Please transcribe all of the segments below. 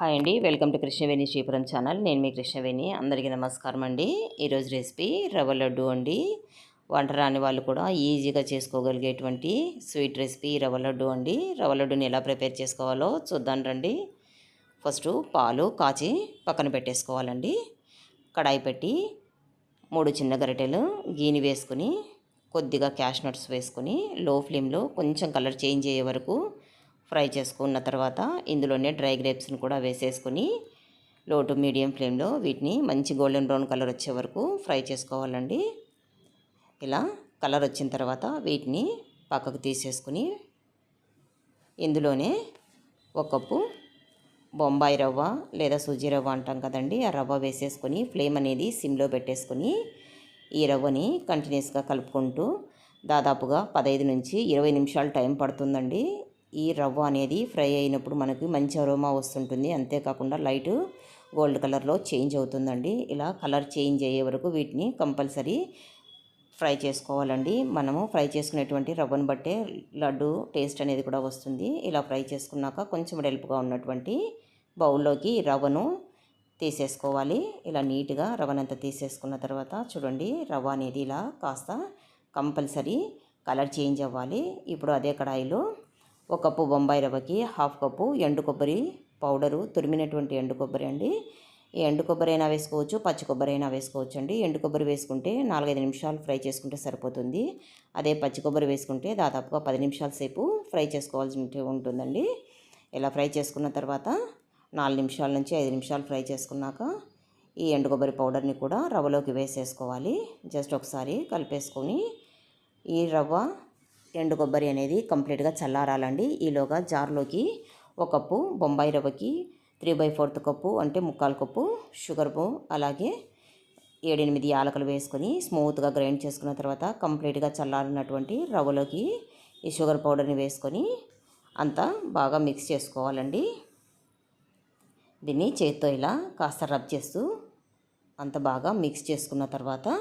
Hi అండి. Welcome to Krishnaveni Sripuram channel. నేను మీ కృష్ణవేణి. అందరికీ నమస్కారం అండి. ఈరోజు రెసిపీ రవ్వ లడ్డు అండి. వంట రాని వాళ్ళు కూడా ఈజీగా చేసుకోగలిగేటువంటి స్వీట్ రెసిపీ రవ్వ లడ్డు అండి. రవ్వ లడ్డుని ఎలా ప్రిపేర్ చేసుకోవాలో చూద్దాం రండి. ఫస్ట్ పాలు కాచి పక్కన పెట్టేసుకోవాలండి. కడాయి పెట్టి మూడు చిన్న గరిటెలు గీని వేసుకుని కొద్దిగా క్యాష్ నట్స్ వేసుకుని లో ఫ్లేమ్లో కొంచెం కలర్ చేంజ్ అయ్యే వరకు ఫ్రై చేసుకున్న తర్వాత ఇందులోనే డ్రై గ్రేప్స్ని కూడా వేసేసుకొని లో టు మీడియం ఫ్లేమ్లో వీటిని మంచి గోల్డెన్ బ్రౌన్ కలర్ వచ్చే వరకు ఫ్రై చేసుకోవాలండి. ఇలా కలర్ వచ్చిన తర్వాత వీటిని పక్కకు తీసేసుకుని ఇందులోనే ఒక కప్పు బొంబాయి రవ్వ లేదా సూజీ రవ్వ అంటాం కదండి ఆ రవ్వ వేసేసుకొని ఫ్లేమ్ అనేది సిమ్లో పెట్టేసుకొని ఈ రవ్వని కంటిన్యూస్గా కలుపుకుంటూ దాదాపుగా పదహైదు నుంచి ఇరవై నిమిషాలు టైం పడుతుందండి. ఈ రవ్వ అనేది ఫ్రై అయినప్పుడు మనకి మంచి అరోమా వస్తుంటుంది. అంతేకాకుండా లైట్ గోల్డ్ కలర్లో చేంజ్ అవుతుందండి. ఇలా కలర్ చేంజ్ అయ్యే వరకు వీటిని కంపల్సరీ ఫ్రై చేసుకోవాలండి. మనము ఫ్రై చేసుకునేటువంటి రవ్వను బట్టే లడ్డు టేస్ట్ అనేది కూడా వస్తుంది. ఇలా ఫ్రై చేసుకున్నాక కొంచెం డెల్పుగా ఉన్నటువంటి బౌల్లోకి రవ్వను తీసేసుకోవాలి. ఇలా నీట్గా రవ్వనంతా తీసేసుకున్న తర్వాత చూడండి రవ్వ అనేది ఇలా కాస్త కంపల్సరీ కలర్ చేంజ్ అవ్వాలి. ఇప్పుడు అదే కడాయిలో ఒక కప్పు బొంబాయి రవ్వకి హాఫ్ కప్పు ఎండు కొబ్బరి పౌడరు తురిమినటువంటి ఎండు కొబ్బరి అండి. ఈ ఎండు కొబ్బరి అయినా వేసుకోవచ్చు పచ్చి కొబ్బరి అయినా వేసుకోవచ్చు అండి. ఎండు కొబ్బరి వేసుకుంటే నాలుగైదు నిమిషాలు ఫ్రై చేసుకుంటే సరిపోతుంది. అదే పచ్చి కొబ్బరి వేసుకుంటే దాదాపుగా పది నిమిషాల సేపు ఫ్రై చేసుకోవాల్సి ఉంటుందండి. ఇలా ఫ్రై చేసుకున్న తర్వాత నాలుగు నిమిషాల నుంచి ఐదు నిమిషాలు ఫ్రై చేసుకున్నాక ఈ ఎండు కొబ్బరి పౌడర్ని కూడా రవ్వలోకి వేసేసుకోవాలి. జస్ట్ ఒకసారి కలిపేసుకొని ఈ రవ్వ ఎండు కొబ్బరి అనేది కంప్లీట్గా చల్లారాలండి. ఈలోగా జార్లోకి ఒక కప్పు బొంబాయి రవ్వకి త్రీ బై ఫోర్త్ కప్పు అంటే ముక్కాలు కప్పు షుగర్ అలాగే ఏడెనిమిది యాలకులు వేసుకొని స్మూత్గా గ్రైండ్ చేసుకున్న తర్వాత కంప్లీట్గా చల్లారినటువంటి రవ్వలోకి ఈ షుగర్ పౌడర్ని వేసుకొని అంతా బాగా మిక్స్ చేసుకోవాలండి. దీన్ని చేత్తో ఇలా కాస్త రబ్ చేస్తూ అంత బాగా మిక్స్ చేసుకున్న తర్వాత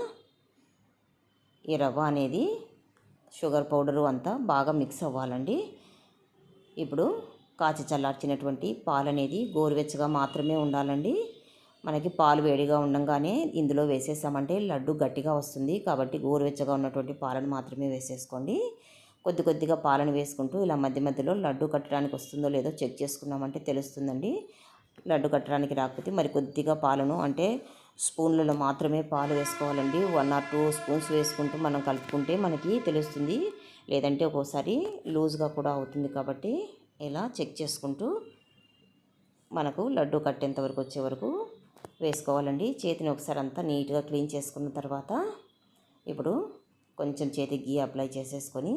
ఈ రవ్వ అనేది షుగర్ పౌడరు అంతా బాగా మిక్స్ అవ్వాలండి. ఇప్పుడు కాచి చల్లార్చినటువంటి పాలు అనేది గోరువెచ్చగా మాత్రమే ఉండాలండి. మనకి పాలు వేడిగా ఉండగానే ఇందులో వేసేసామంటే లడ్డు గట్టిగా వస్తుంది. కాబట్టి గోరువెచ్చగా ఉన్నటువంటి పాలను మాత్రమే వేసేసుకోండి. కొద్ది కొద్దిగా పాలను వేసుకుంటూ ఇలా మధ్య మధ్యలో లడ్డు కట్టడానికి వస్తుందో లేదో చెక్ చేసుకున్నామంటే తెలుస్తుందండి. లడ్డు కట్టడానికి రాకపోతే మరి కొద్దిగా పాలను అంటే స్పూన్లలో మాత్రమే పాలు వేసుకోవాలండి. వన్ ఆర్ టూ స్పూన్స్ వేసుకుంటూ మనం కలుపుకుంటే మనకి తెలుస్తుంది. లేదంటే ఒక్కోసారి లూజ్గా కూడా అవుతుంది కాబట్టి ఇలా చెక్ చేసుకుంటూ మనకు లడ్డు కట్టేంత వరకు వచ్చే వరకు వేసుకోవాలండి. చేతిని ఒకసారి అంతా నీట్గా క్లీన్ చేసుకున్న తర్వాత ఇప్పుడు కొంచెం చేతికి గీ అప్లై చేసేసుకొని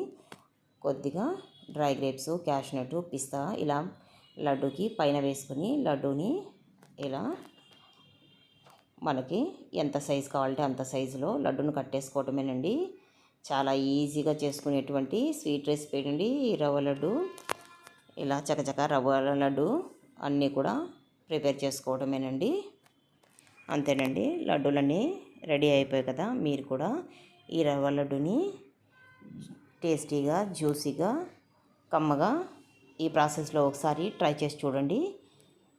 కొద్దిగా డ్రై గ్రేప్స్ క్యాష్నట్ పిస్తా ఇలా లడ్డూకి పైన వేసుకొని లడ్డూని ఇలా మనకి ఎంత సైజు కావాలంటే అంత సైజులో లడ్డును కట్టేసుకోవటమేనండి. చాలా ఈజీగా చేసుకునేటువంటి స్వీట్ రెసిపీ అండి. ఈ రవ్వ లడ్డు ఇలా చకచక రవ్వ లడ్డు అన్నీ కూడా ప్రిపేర్ చేసుకోవటమేనండి. అంతేనండి లడ్డూలన్నీ రెడీ అయిపోయాయి కదా మీరు కూడా ఈ రవ్వ లడ్డుని టేస్టీగా జ్యూసీగా కమ్మగా ఈ ప్రాసెస్లో ఒకసారి ట్రై చేసి చూడండి.